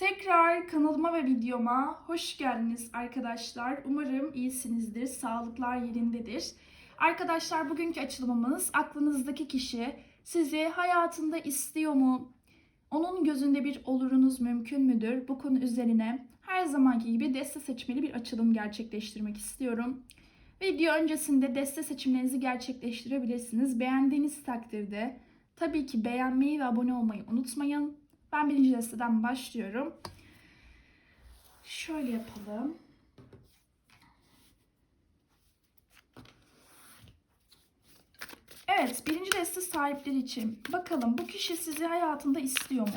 Tekrar kanalıma ve videoma hoş geldiniz arkadaşlar. Umarım iyisinizdir, sağlıklar yerindedir. Arkadaşlar bugünkü açılımımız aklınızdaki kişi sizi hayatında istiyor mu? Onun gözünde bir olurunuz mümkün müdür? Bu konu üzerine her zamanki gibi deste seçmeli bir açılım gerçekleştirmek istiyorum. Video öncesinde deste seçimlerinizi gerçekleştirebilirsiniz. Beğendiğiniz takdirde tabii ki beğenmeyi ve abone olmayı unutmayın. Ben birinci desteden başlıyorum. Şöyle yapalım. Evet, birinci deste sahipleri için. Bakalım bu kişi sizi hayatında istiyor mu?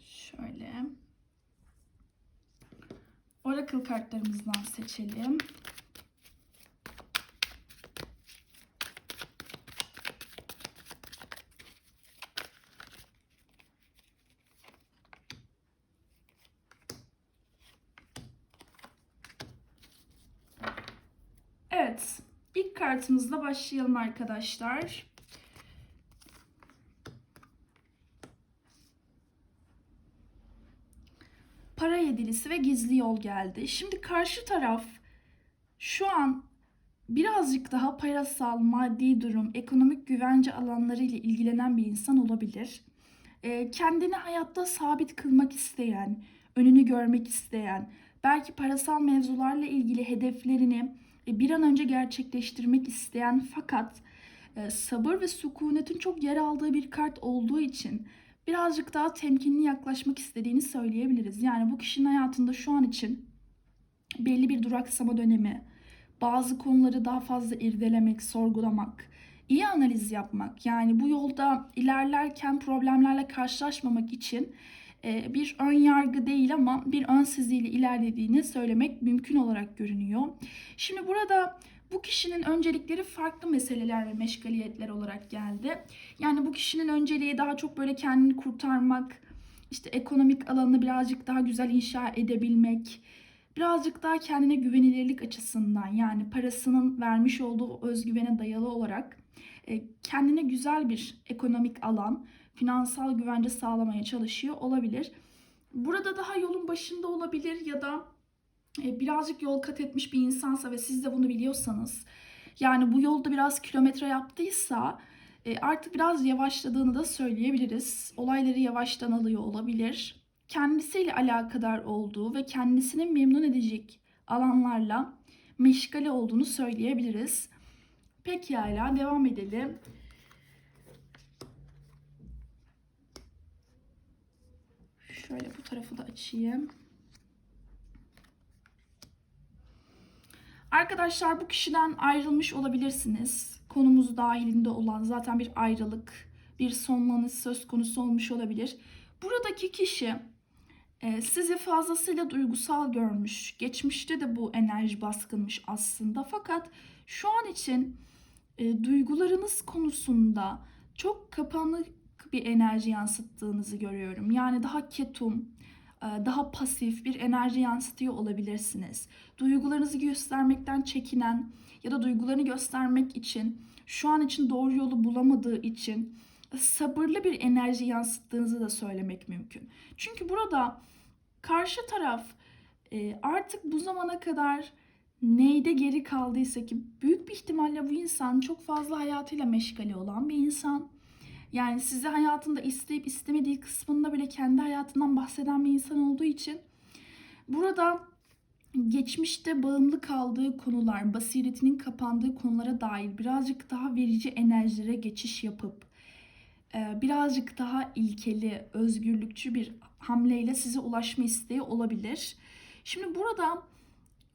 Şöyle. Oracle kartlarımızdan seçelim. Evet, ilk kartımızla başlayalım arkadaşlar. Para yedilisi ve gizli yol geldi. Şimdi karşı taraf şu an birazcık daha parasal, maddi durum, ekonomik güvence alanları ile ilgilenen bir insan olabilir. Ee, kendini hayatta sabit kılmak isteyen, önünü görmek isteyen, belki parasal mevzularla ilgili hedeflerini e, bir an önce gerçekleştirmek isteyen fakat e, sabır ve sükunetin çok yer aldığı bir kart olduğu için birazcık daha temkinli yaklaşmak istediğini söyleyebiliriz. Yani bu kişinin hayatında şu an için belli bir duraksama dönemi, bazı konuları daha fazla irdelemek, sorgulamak, iyi analiz yapmak. Yani bu yolda ilerlerken problemlerle karşılaşmamak için e, bir ön yargı değil ama bir ön seziyle ilerlediğini söylemek mümkün olarak görünüyor. Şimdi burada bu kişinin öncelikleri farklı meseleler ve meşgaliyetler olarak geldi. Yani bu kişinin önceliği daha çok böyle kendini kurtarmak, işte ekonomik alanını birazcık daha güzel inşa edebilmek, birazcık daha kendine güvenilirlik açısından yani parasının vermiş olduğu özgüvene dayalı olarak e, kendine güzel bir ekonomik alan, finansal güvence sağlamaya çalışıyor olabilir. Burada daha yolun başında olabilir ya da birazcık yol kat etmiş bir insansa ve siz de bunu biliyorsanız yani bu yolda biraz kilometre yaptıysa e, artık biraz yavaşladığını da söyleyebiliriz. Olayları yavaştan alıyor olabilir. Kendisiyle alakadar olduğu ve kendisini memnun edecek alanlarla meşgale olduğunu söyleyebiliriz. Pekala devam edelim. Şöyle bu tarafı da açayım. Arkadaşlar bu kişiden ayrılmış olabilirsiniz. Konumuz dahilinde olan zaten bir ayrılık, bir sonlanış söz konusu olmuş olabilir. Buradaki kişi e, sizi fazlasıyla duygusal görmüş. Geçmişte de bu enerji baskınmış aslında. Fakat şu an için e, duygularınız konusunda çok kapanık bir enerji yansıttığınızı görüyorum. Yani daha ketum, daha pasif bir enerji yansıtıyor olabilirsiniz. Duygularınızı göstermekten çekinen ya da duygularını göstermek için şu an için doğru yolu bulamadığı için sabırlı bir enerji yansıttığınızı da söylemek mümkün. Çünkü burada karşı taraf e, artık bu zamana kadar neyde geri kaldıysa ki büyük bir ihtimalle bu insan çok fazla hayatıyla meşgale olan bir insan yani sizi hayatında isteyip istemediği kısmında bile kendi hayatından bahseden bir insan olduğu için burada geçmişte bağımlı kaldığı konular, basiretinin kapandığı konulara dair birazcık daha verici enerjilere geçiş yapıp e, birazcık daha ilkeli, özgürlükçü bir hamleyle size ulaşma isteği olabilir. Şimdi burada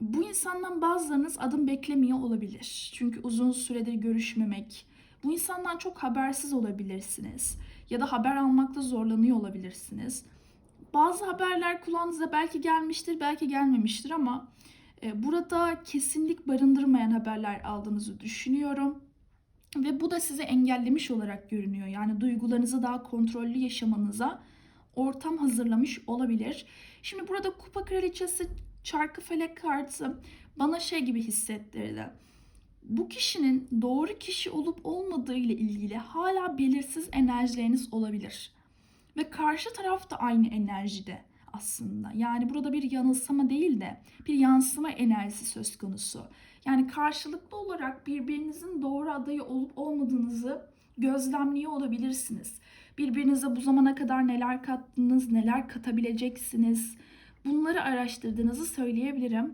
bu insandan bazılarınız adım beklemiyor olabilir. Çünkü uzun süredir görüşmemek, Bu insandan çok habersiz olabilirsiniz ya da haber almakta zorlanıyor olabilirsiniz. Bazı haberler kulağınıza belki gelmiştir, belki gelmemiştir ama e, burada kesinlik barındırmayan haberler aldığınızı düşünüyorum. Ve bu da sizi engellemiş olarak görünüyor. Yani duygularınızı daha kontrollü yaşamanıza ortam hazırlamış olabilir. Şimdi burada kupa kraliçesi çarkı felek kartı bana şey gibi hissettirdi. Bu kişinin doğru kişi olup olmadığı ile ilgili hala belirsiz enerjileriniz olabilir. Ve karşı taraf da aynı enerjide aslında. Yani burada bir yanılsama değil de bir yansıma enerjisi söz konusu. Yani karşılıklı olarak birbirinizin doğru adayı olup olmadığınızı gözlemliyor olabilirsiniz. Birbirinize bu zamana kadar neler kattınız, neler katabileceksiniz bunları araştırdığınızı söyleyebilirim.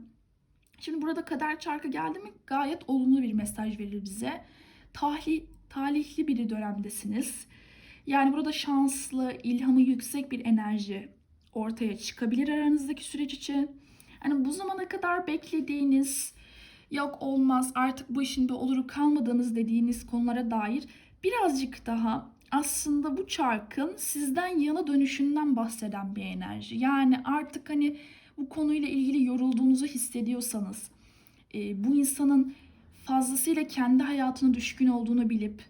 Şimdi burada kader çarkı geldi mi gayet olumlu bir mesaj verir bize. Tahli, talihli bir dönemdesiniz. Yani burada şanslı, ilhamı yüksek bir enerji ortaya çıkabilir aranızdaki süreç için. Hani bu zamana kadar beklediğiniz, yok olmaz artık bu işin bir oluru kalmadığınız dediğiniz konulara dair birazcık daha aslında bu çarkın sizden yana dönüşünden bahseden bir enerji. Yani artık hani bu konuyla ilgili yorulduğunuzu hissediyorsanız, e, bu insanın fazlasıyla kendi hayatına düşkün olduğunu bilip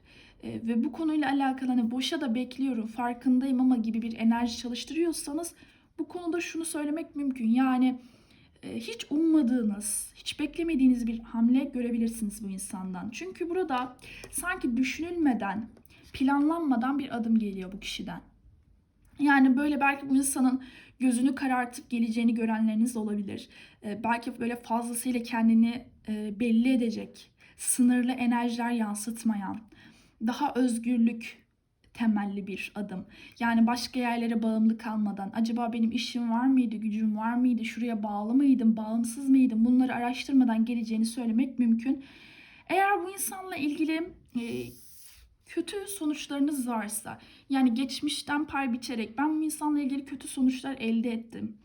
e, ve bu konuyla alakalı hani boşa da bekliyorum, farkındayım ama gibi bir enerji çalıştırıyorsanız bu konuda şunu söylemek mümkün. Yani e, hiç ummadığınız, hiç beklemediğiniz bir hamle görebilirsiniz bu insandan. Çünkü burada sanki düşünülmeden, planlanmadan bir adım geliyor bu kişiden. Yani böyle belki bu insanın gözünü karartıp geleceğini görenleriniz olabilir. E, belki böyle fazlasıyla kendini e, belli edecek, sınırlı enerjiler yansıtmayan, daha özgürlük temelli bir adım. Yani başka yerlere bağımlı kalmadan acaba benim işim var mıydı, gücüm var mıydı, şuraya bağlı mıydım, bağımsız mıydım bunları araştırmadan geleceğini söylemek mümkün. Eğer bu insanla ilgili e, kötü sonuçlarınız varsa yani geçmişten pay biçerek ben bu insanla ilgili kötü sonuçlar elde ettim.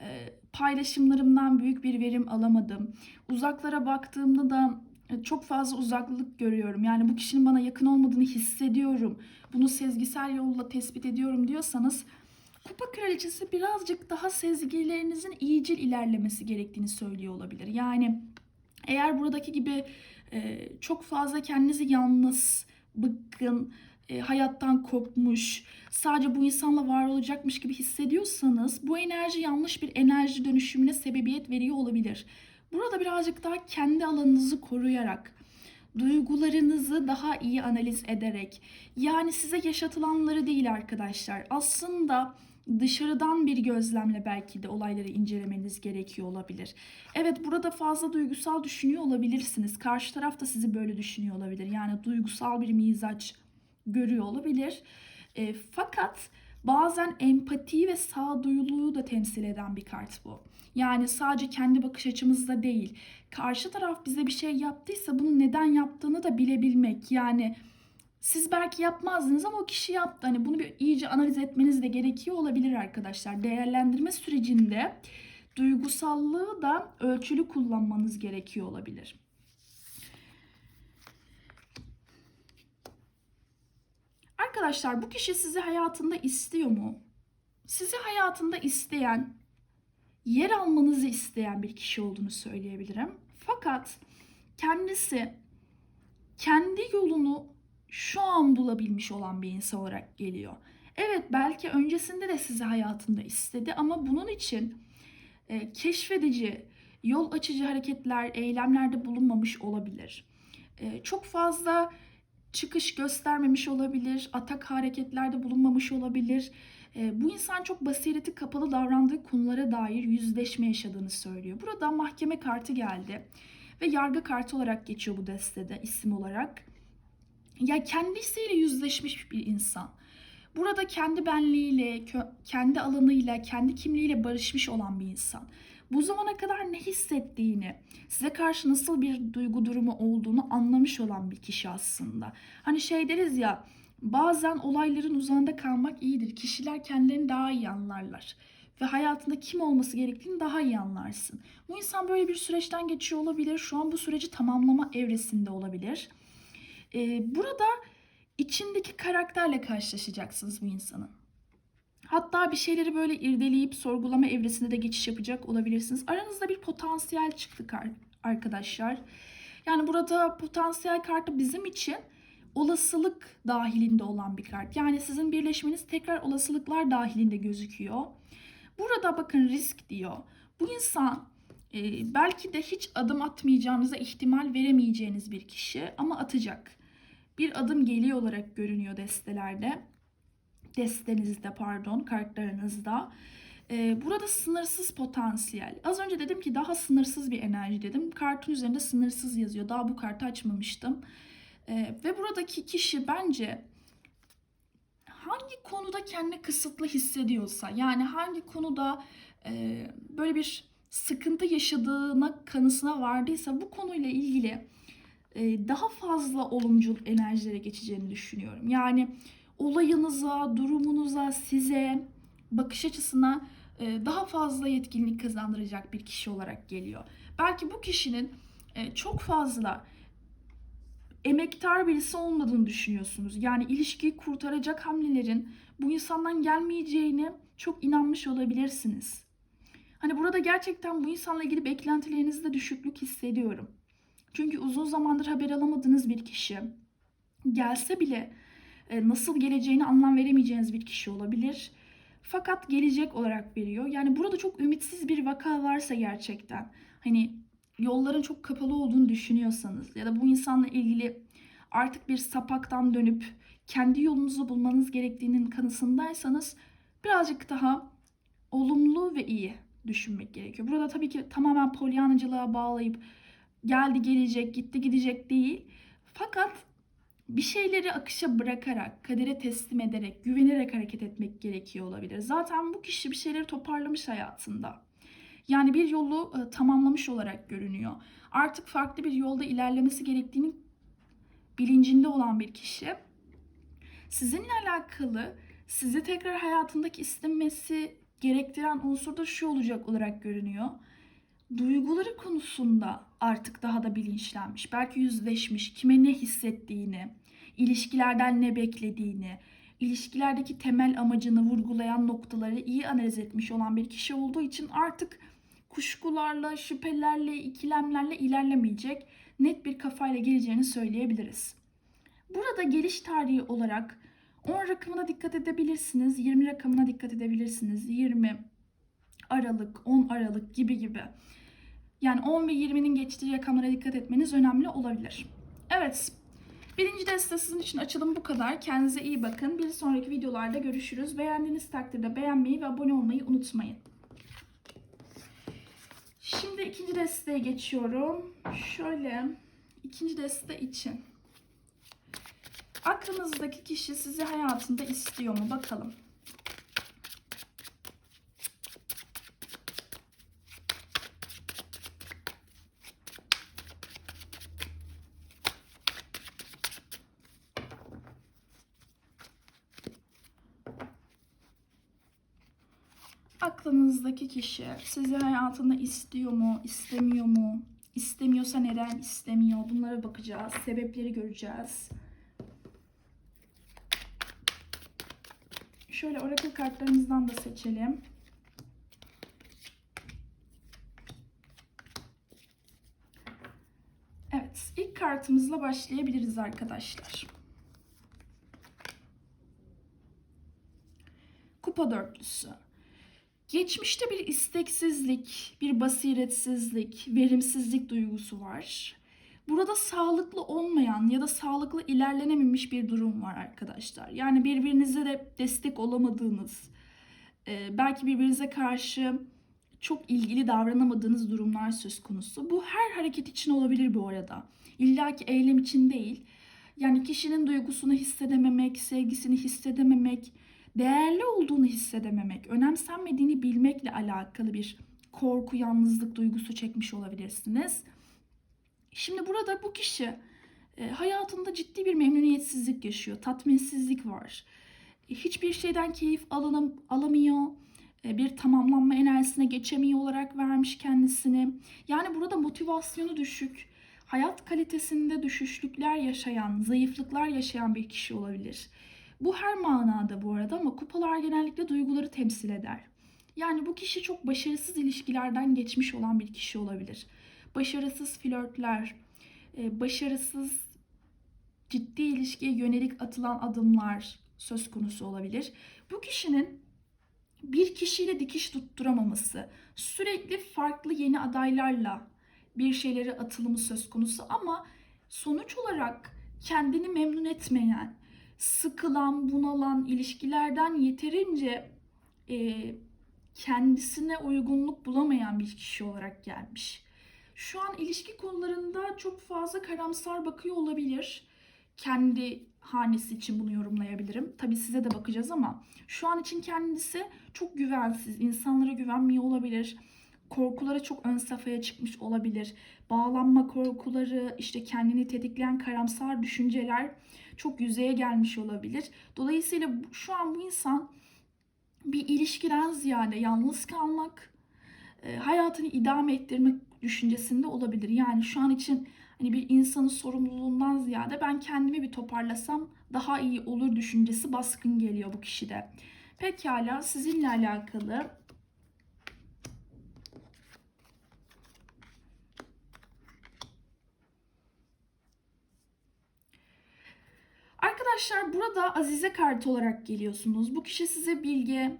E, paylaşımlarımdan büyük bir verim alamadım. Uzaklara baktığımda da e, çok fazla uzaklık görüyorum. Yani bu kişinin bana yakın olmadığını hissediyorum. Bunu sezgisel yolla tespit ediyorum diyorsanız Kupa Kraliçesi birazcık daha sezgilerinizin iyicil ilerlemesi gerektiğini söylüyor olabilir. Yani eğer buradaki gibi e, çok fazla kendinizi yalnız, bıkkın, e, hayattan kopmuş, sadece bu insanla var olacakmış gibi hissediyorsanız bu enerji yanlış bir enerji dönüşümüne sebebiyet veriyor olabilir. Burada birazcık daha kendi alanınızı koruyarak, duygularınızı daha iyi analiz ederek, yani size yaşatılanları değil arkadaşlar. Aslında dışarıdan bir gözlemle belki de olayları incelemeniz gerekiyor olabilir. Evet burada fazla duygusal düşünüyor olabilirsiniz. Karşı taraf da sizi böyle düşünüyor olabilir. Yani duygusal bir mizaç görüyor olabilir. E, fakat bazen empati ve sağduyuluğu da temsil eden bir kart bu. Yani sadece kendi bakış açımızda değil. Karşı taraf bize bir şey yaptıysa bunu neden yaptığını da bilebilmek. Yani siz belki yapmazdınız ama o kişi yaptı. Hani bunu bir iyice analiz etmeniz de gerekiyor olabilir arkadaşlar. Değerlendirme sürecinde duygusallığı da ölçülü kullanmanız gerekiyor olabilir. Arkadaşlar bu kişi sizi hayatında istiyor mu? Sizi hayatında isteyen, yer almanızı isteyen bir kişi olduğunu söyleyebilirim. Fakat kendisi kendi yolunu şu an bulabilmiş olan bir insan olarak geliyor. Evet belki öncesinde de sizi hayatında istedi ama bunun için e, keşfedici, yol açıcı hareketler, eylemlerde bulunmamış olabilir. E, çok fazla çıkış göstermemiş olabilir, atak hareketlerde bulunmamış olabilir. E, bu insan çok basireti kapalı davrandığı konulara dair yüzleşme yaşadığını söylüyor. Burada mahkeme kartı geldi ve yargı kartı olarak geçiyor bu destede isim olarak. Ya kendisiyle yüzleşmiş bir insan. Burada kendi benliğiyle, kendi alanıyla, kendi kimliğiyle barışmış olan bir insan. Bu zamana kadar ne hissettiğini, size karşı nasıl bir duygu durumu olduğunu anlamış olan bir kişi aslında. Hani şey deriz ya, bazen olayların uzağında kalmak iyidir. Kişiler kendilerini daha iyi anlarlar ve hayatında kim olması gerektiğini daha iyi anlarsın. Bu insan böyle bir süreçten geçiyor olabilir. Şu an bu süreci tamamlama evresinde olabilir. Ee, burada içindeki karakterle karşılaşacaksınız bu insanın. Hatta bir şeyleri böyle irdeleyip sorgulama evresinde de geçiş yapacak olabilirsiniz. Aranızda bir potansiyel çıktı arkadaşlar. Yani burada potansiyel kartı bizim için olasılık dahilinde olan bir kart. Yani sizin birleşmeniz tekrar olasılıklar dahilinde gözüküyor. Burada bakın risk diyor. Bu insan e, belki de hiç adım atmayacağınıza ihtimal veremeyeceğiniz bir kişi ama atacak. Bir adım geliyor olarak görünüyor destelerde. Destenizde pardon kartlarınızda. E, burada sınırsız potansiyel. Az önce dedim ki daha sınırsız bir enerji dedim. Kartın üzerinde sınırsız yazıyor. Daha bu kartı açmamıştım. E, ve buradaki kişi bence hangi konuda kendini kısıtlı hissediyorsa yani hangi konuda e, böyle bir sıkıntı yaşadığına kanısına vardıysa bu konuyla ilgili e, daha fazla olumcul enerjilere geçeceğini düşünüyorum. Yani olayınıza, durumunuza, size, bakış açısına e, daha fazla yetkinlik kazandıracak bir kişi olarak geliyor. Belki bu kişinin e, çok fazla emektar birisi olmadığını düşünüyorsunuz. Yani ilişkiyi kurtaracak hamlelerin bu insandan gelmeyeceğine çok inanmış olabilirsiniz. Hani burada gerçekten bu insanla ilgili beklentilerinizde düşüklük hissediyorum. Çünkü uzun zamandır haber alamadığınız bir kişi gelse bile nasıl geleceğini anlam veremeyeceğiniz bir kişi olabilir. Fakat gelecek olarak veriyor. Yani burada çok ümitsiz bir vaka varsa gerçekten hani yolların çok kapalı olduğunu düşünüyorsanız ya da bu insanla ilgili artık bir sapaktan dönüp kendi yolunuzu bulmanız gerektiğinin kanısındaysanız birazcık daha olumlu ve iyi düşünmek gerekiyor. Burada tabii ki tamamen polyanacılığa bağlayıp geldi gelecek, gitti gidecek değil. Fakat bir şeyleri akışa bırakarak, kadere teslim ederek, güvenerek hareket etmek gerekiyor olabilir. Zaten bu kişi bir şeyleri toparlamış hayatında. Yani bir yolu e, tamamlamış olarak görünüyor. Artık farklı bir yolda ilerlemesi gerektiğini bilincinde olan bir kişi. Sizinle alakalı sizi tekrar hayatındaki istemesi gerektiren unsur da şu olacak olarak görünüyor. Duyguları konusunda artık daha da bilinçlenmiş. Belki yüzleşmiş, kime ne hissettiğini, ilişkilerden ne beklediğini, ilişkilerdeki temel amacını vurgulayan noktaları iyi analiz etmiş olan bir kişi olduğu için artık kuşkularla, şüphelerle, ikilemlerle ilerlemeyecek net bir kafayla geleceğini söyleyebiliriz. Burada geliş tarihi olarak 10 rakamına dikkat edebilirsiniz, 20 rakamına dikkat edebilirsiniz. 20 Aralık, 10 Aralık gibi gibi. Yani 10 ve 20'nin geçtiği rakamlara dikkat etmeniz önemli olabilir. Evet, birinci deste sizin için açılım bu kadar. Kendinize iyi bakın. Bir sonraki videolarda görüşürüz. Beğendiğiniz takdirde beğenmeyi ve abone olmayı unutmayın. Şimdi ikinci desteye geçiyorum. Şöyle ikinci deste için. Aklınızdaki kişi sizi hayatında istiyor mu? Bakalım. Aklınızdaki kişi sizi hayatında istiyor mu, istemiyor mu? İstemiyorsa neden istemiyor? Bunlara bakacağız. Sebepleri göreceğiz. Şöyle oracle kartlarımızdan da seçelim. Evet, ilk kartımızla başlayabiliriz arkadaşlar. Kupa dörtlüsü. Geçmişte bir isteksizlik, bir basiretsizlik, verimsizlik duygusu var. Burada sağlıklı olmayan ya da sağlıklı ilerlenememiş bir durum var arkadaşlar. Yani birbirinize de destek olamadığınız, e, belki birbirinize karşı çok ilgili davranamadığınız durumlar söz konusu. Bu her hareket için olabilir bu arada. İlla ki eylem için değil. Yani kişinin duygusunu hissedememek, sevgisini hissedememek, değerli olduğunu hissedememek, önemsenmediğini bilmekle alakalı bir korku, yalnızlık duygusu çekmiş olabilirsiniz. Şimdi burada bu kişi e, hayatında ciddi bir memnuniyetsizlik yaşıyor, tatminsizlik var. E, hiçbir şeyden keyif alınım, alamıyor, e, bir tamamlanma enerjisine geçemiyor olarak vermiş kendisini. Yani burada motivasyonu düşük, hayat kalitesinde düşüşlükler yaşayan, zayıflıklar yaşayan bir kişi olabilir. Bu her manada bu arada ama kupalar genellikle duyguları temsil eder. Yani bu kişi çok başarısız ilişkilerden geçmiş olan bir kişi olabilir. Başarısız flörtler, e, başarısız ciddi ilişkiye yönelik atılan adımlar söz konusu olabilir. Bu kişinin bir kişiyle dikiş tutturamaması, sürekli farklı yeni adaylarla bir şeyleri atılımı söz konusu ama sonuç olarak kendini memnun etmeyen, sıkılan, bunalan ilişkilerden yeterince e, kendisine uygunluk bulamayan bir kişi olarak gelmiş. Şu an ilişki konularında çok fazla karamsar bakıyor olabilir. Kendi hanesi için bunu yorumlayabilirim. Tabii size de bakacağız ama şu an için kendisi çok güvensiz, insanlara güvenmiyor olabilir. Korkuları çok ön safhaya çıkmış olabilir. Bağlanma korkuları, işte kendini tetikleyen karamsar düşünceler çok yüzeye gelmiş olabilir. Dolayısıyla şu an bu insan bir ilişkiden ziyade yalnız kalmak, e, hayatını idame ettirmek düşüncesinde olabilir. Yani şu an için hani bir insanın sorumluluğundan ziyade ben kendimi bir toparlasam daha iyi olur düşüncesi baskın geliyor bu kişide. Pekala sizinle alakalı Arkadaşlar burada Azize kartı olarak geliyorsunuz. Bu kişi size bilge,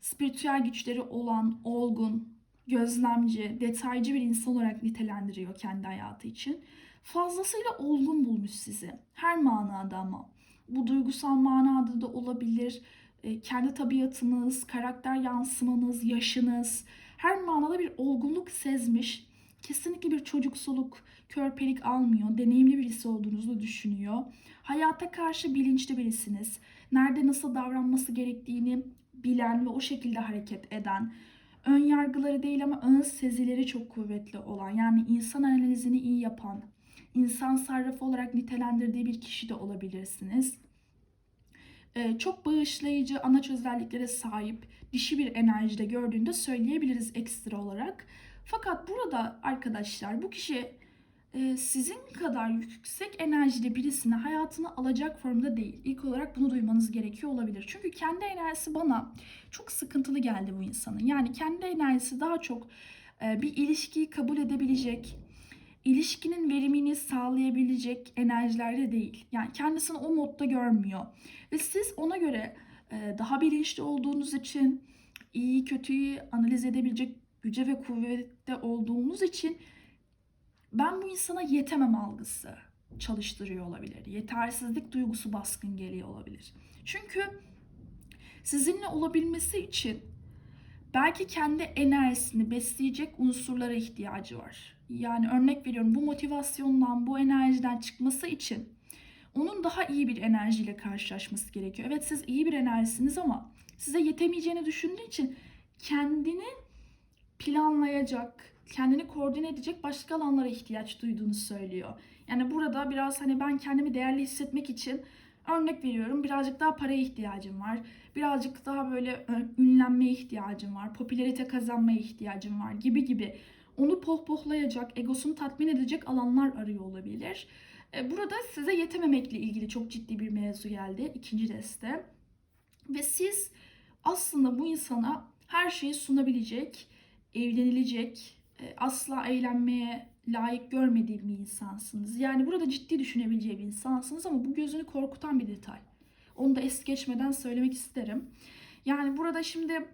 spiritüel güçleri olan, olgun, gözlemci, detaycı bir insan olarak nitelendiriyor kendi hayatı için. Fazlasıyla olgun bulmuş sizi. Her manada ama. Bu duygusal manada da olabilir. E, kendi tabiatınız, karakter yansımanız, yaşınız her manada bir olgunluk sezmiş. Kesinlikle bir çocuksuluk, körpelik almıyor. Deneyimli birisi olduğunuzu düşünüyor. Hayata karşı bilinçli birisiniz. Nerede nasıl davranması gerektiğini bilen ve o şekilde hareket eden, ön yargıları değil ama ön sezileri çok kuvvetli olan, yani insan analizini iyi yapan, insan sarrafı olarak nitelendirdiği bir kişi de olabilirsiniz. Ee, çok bağışlayıcı anaç özelliklere sahip dişi bir enerjide gördüğünde söyleyebiliriz ekstra olarak. Fakat burada arkadaşlar bu kişi e, sizin kadar yüksek enerjili birisini hayatına alacak formda değil. İlk olarak bunu duymanız gerekiyor olabilir. Çünkü kendi enerjisi bana çok sıkıntılı geldi bu insanın. Yani kendi enerjisi daha çok e, bir ilişkiyi kabul edebilecek, ilişkinin verimini sağlayabilecek enerjilerde değil. Yani kendisini o modda görmüyor. Ve siz ona göre e, daha bilinçli olduğunuz için, iyi kötüyü analiz edebilecek güce ve kuvvette olduğunuz için ben bu insana yetemem algısı çalıştırıyor olabilir. Yetersizlik duygusu baskın geliyor olabilir. Çünkü sizinle olabilmesi için belki kendi enerjisini besleyecek unsurlara ihtiyacı var. Yani örnek veriyorum bu motivasyondan, bu enerjiden çıkması için onun daha iyi bir enerjiyle karşılaşması gerekiyor. Evet siz iyi bir enerjisiniz ama size yetemeyeceğini düşündüğü için kendini planlayacak, kendini koordine edecek başka alanlara ihtiyaç duyduğunu söylüyor. Yani burada biraz hani ben kendimi değerli hissetmek için örnek veriyorum birazcık daha paraya ihtiyacım var. Birazcık daha böyle ünlenmeye ihtiyacım var. Popülerite kazanmaya ihtiyacım var gibi gibi. Onu pohpohlayacak, egosunu tatmin edecek alanlar arıyor olabilir. E, burada size yetememekle ilgili çok ciddi bir mevzu geldi ikinci deste. Ve siz aslında bu insana her şeyi sunabilecek, evlenilecek, e, asla eğlenmeye layık görmediğim bir insansınız. Yani burada ciddi düşünebileceği bir insansınız ama bu gözünü korkutan bir detay. Onu da es geçmeden söylemek isterim. Yani burada şimdi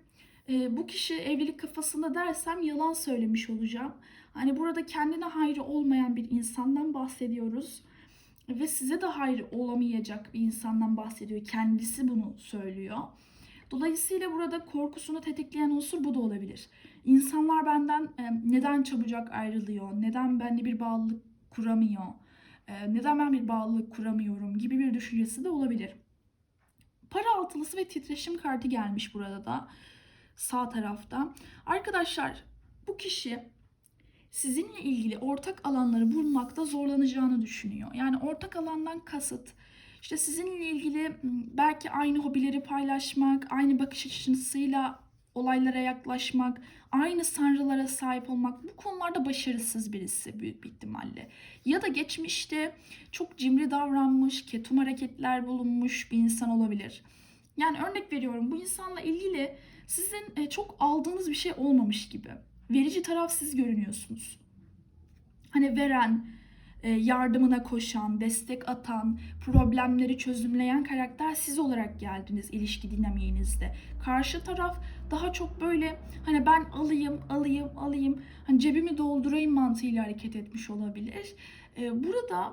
e, bu kişi evlilik kafasında dersem yalan söylemiş olacağım. Hani burada kendine hayrı olmayan bir insandan bahsediyoruz. Ve size de hayrı olamayacak bir insandan bahsediyor. Kendisi bunu söylüyor. Dolayısıyla burada korkusunu tetikleyen unsur bu da olabilir. İnsanlar benden e, neden çabucak ayrılıyor, neden benimle bir bağlılık kuramıyor, e, neden ben bir bağlılık kuramıyorum gibi bir düşüncesi de olabilir. Para altılısı ve titreşim kartı gelmiş burada da sağ tarafta. Arkadaşlar bu kişi sizinle ilgili ortak alanları bulmakta zorlanacağını düşünüyor. Yani ortak alandan kasıt işte sizinle ilgili belki aynı hobileri paylaşmak, aynı bakış açısıyla olaylara yaklaşmak, aynı sanrılara sahip olmak bu konularda başarısız birisi büyük bir ihtimalle. Ya da geçmişte çok cimri davranmış, ketum hareketler bulunmuş bir insan olabilir. Yani örnek veriyorum bu insanla ilgili sizin e, çok aldığınız bir şey olmamış gibi. Verici taraf siz görünüyorsunuz. Hani veren, yardımına koşan, destek atan, problemleri çözümleyen karakter siz olarak geldiniz ilişki dinamiğinizde. Karşı taraf daha çok böyle hani ben alayım, alayım, alayım, hani cebimi doldurayım mantığıyla hareket etmiş olabilir. E, burada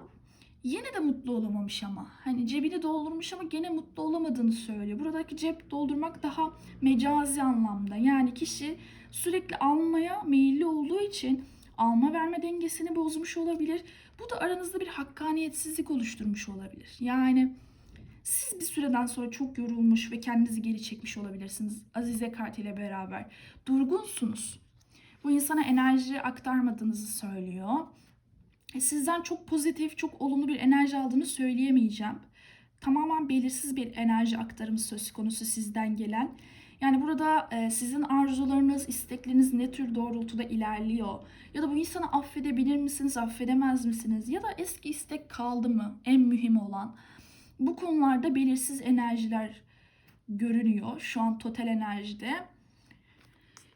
yine de mutlu olamamış ama. Hani cebini doldurmuş ama gene mutlu olamadığını söylüyor. Buradaki cep doldurmak daha mecazi anlamda. Yani kişi sürekli almaya meyilli olduğu için alma verme dengesini bozmuş olabilir. Bu da aranızda bir hakkaniyetsizlik oluşturmuş olabilir. Yani siz bir süreden sonra çok yorulmuş ve kendinizi geri çekmiş olabilirsiniz Azize Kart ile beraber. Durgunsunuz. Bu insana enerji aktarmadığınızı söylüyor. E, Sizden çok pozitif, çok olumlu bir enerji aldığını söyleyemeyeceğim. Tamamen belirsiz bir enerji aktarımı söz konusu sizden gelen. Yani burada e, sizin arzularınız, istekleriniz ne tür doğrultuda ilerliyor? Ya da bu insanı affedebilir misiniz, affedemez misiniz? Ya da eski istek kaldı mı? En mühim olan. Bu konularda belirsiz enerjiler görünüyor şu an total enerjide.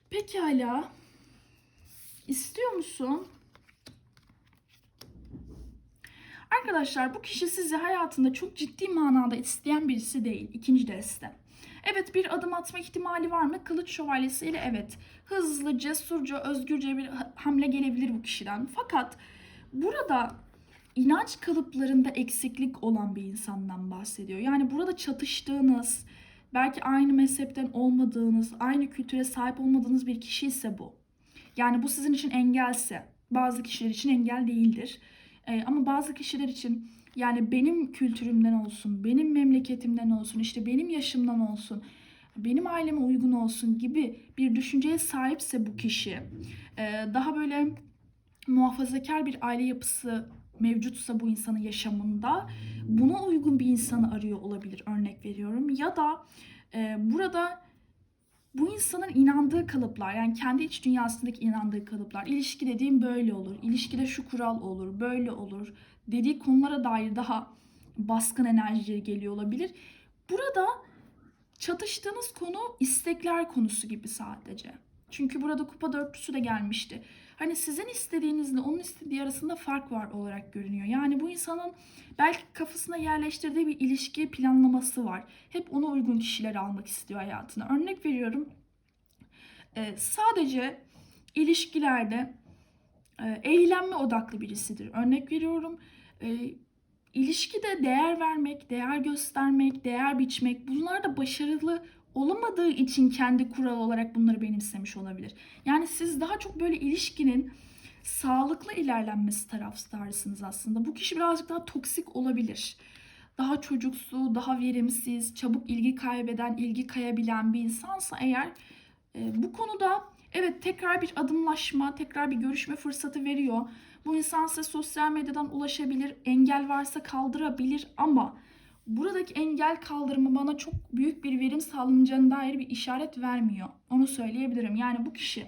Pekala. İstiyor musun? Arkadaşlar bu kişi sizi hayatında çok ciddi manada isteyen birisi değil. İkinci deste. Evet bir adım atma ihtimali var mı? Kılıç şövalyesiyle evet. Hızlı, cesurca, özgürce bir hamle gelebilir bu kişiden. Fakat burada inanç kalıplarında eksiklik olan bir insandan bahsediyor. Yani burada çatıştığınız, belki aynı mezhepten olmadığınız, aynı kültüre sahip olmadığınız bir kişi ise bu. Yani bu sizin için engelse, bazı kişiler için engel değildir. Ee, ama bazı kişiler için yani benim kültürümden olsun, benim memleketimden olsun, işte benim yaşımdan olsun, benim aileme uygun olsun gibi bir düşünceye sahipse bu kişi, e, daha böyle muhafazakar bir aile yapısı mevcutsa bu insanın yaşamında buna uygun bir insanı arıyor olabilir örnek veriyorum. Ya da e, burada bu insanın inandığı kalıplar yani kendi iç dünyasındaki inandığı kalıplar ilişki dediğim böyle olur ilişkide şu kural olur böyle olur dediği konulara dair daha baskın enerjileri geliyor olabilir. Burada çatıştığınız konu istekler konusu gibi sadece. Çünkü burada kupa dörtlüsü de gelmişti. Hani sizin istediğinizle onun istediği arasında fark var olarak görünüyor. Yani bu insanın belki kafasına yerleştirdiği bir ilişki planlaması var. Hep ona uygun kişileri almak istiyor hayatına. Örnek veriyorum. Ee, sadece ilişkilerde eğlenme odaklı birisidir. Örnek veriyorum. E, ilişkide değer vermek, değer göstermek, değer biçmek bunlar da başarılı olamadığı için kendi kural olarak bunları benimsemiş olabilir. Yani siz daha çok böyle ilişkinin sağlıklı ilerlenmesi taraftarısınız aslında. Bu kişi birazcık daha toksik olabilir. Daha çocuksu, daha verimsiz, çabuk ilgi kaybeden, ilgi kayabilen bir insansa eğer e, bu konuda evet tekrar bir adımlaşma, tekrar bir görüşme fırsatı veriyor. Bu insan size sosyal medyadan ulaşabilir, engel varsa kaldırabilir ama buradaki engel kaldırımı bana çok büyük bir verim sağlanacağına dair bir işaret vermiyor. Onu söyleyebilirim. Yani bu kişi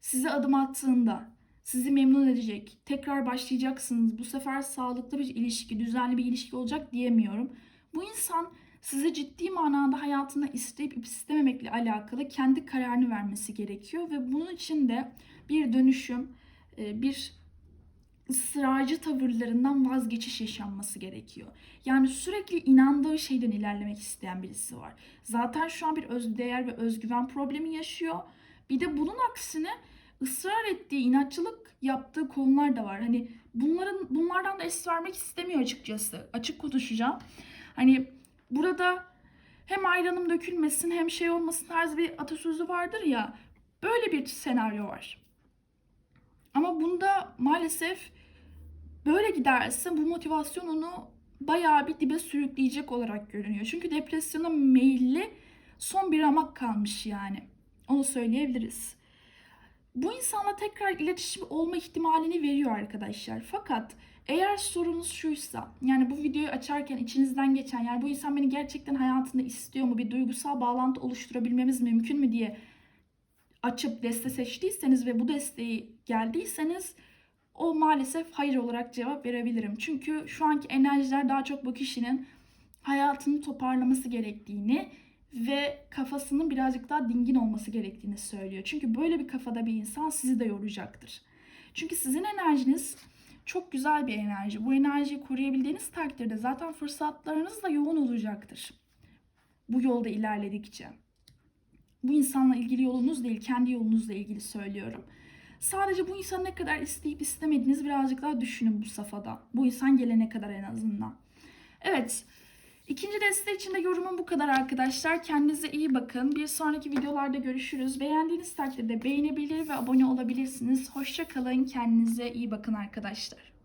size adım attığında sizi memnun edecek, tekrar başlayacaksınız. Bu sefer sağlıklı bir ilişki, düzenli bir ilişki olacak diyemiyorum. Bu insan size ciddi manada hayatında isteyip istememekle alakalı kendi kararını vermesi gerekiyor ve bunun için de bir dönüşüm, e, bir ısrarcı tavırlarından vazgeçiş yaşanması gerekiyor. Yani sürekli inandığı şeyden ilerlemek isteyen birisi var. Zaten şu an bir özdeğer ve özgüven problemi yaşıyor. Bir de bunun aksine ısrar ettiği, inatçılık yaptığı konular da var. Hani bunların bunlardan da es vermek istemiyor açıkçası. Açık konuşacağım. Hani burada hem ayranım dökülmesin hem şey olmasın tarzı bir atasözü vardır ya. Böyle bir senaryo var. Ama bunda maalesef böyle giderse bu motivasyon onu bayağı bir dibe sürükleyecek olarak görünüyor. Çünkü depresyona meyilli son bir ramak kalmış yani. Onu söyleyebiliriz. Bu insanla tekrar iletişim olma ihtimalini veriyor arkadaşlar. Fakat eğer sorunuz şuysa, yani bu videoyu açarken içinizden geçen, yani bu insan beni gerçekten hayatında istiyor mu, bir duygusal bağlantı oluşturabilmemiz mümkün mü diye açıp deste seçtiyseniz ve bu desteği geldiyseniz o maalesef hayır olarak cevap verebilirim. Çünkü şu anki enerjiler daha çok bu kişinin hayatını toparlaması gerektiğini ve kafasının birazcık daha dingin olması gerektiğini söylüyor. Çünkü böyle bir kafada bir insan sizi de yoracaktır. Çünkü sizin enerjiniz çok güzel bir enerji. Bu enerjiyi koruyabildiğiniz takdirde zaten fırsatlarınız da yoğun olacaktır. Bu yolda ilerledikçe. Bu insanla ilgili yolunuz değil, kendi yolunuzla ilgili söylüyorum. Sadece bu insanı ne kadar isteyip istemediğinizi birazcık daha düşünün bu safhada. Bu insan gelene kadar en azından. Evet, İkinci deste için de yorumum bu kadar arkadaşlar. Kendinize iyi bakın. Bir sonraki videolarda görüşürüz. Beğendiğiniz takdirde beğenebilir ve abone olabilirsiniz. Hoşça kalın. Kendinize iyi bakın arkadaşlar.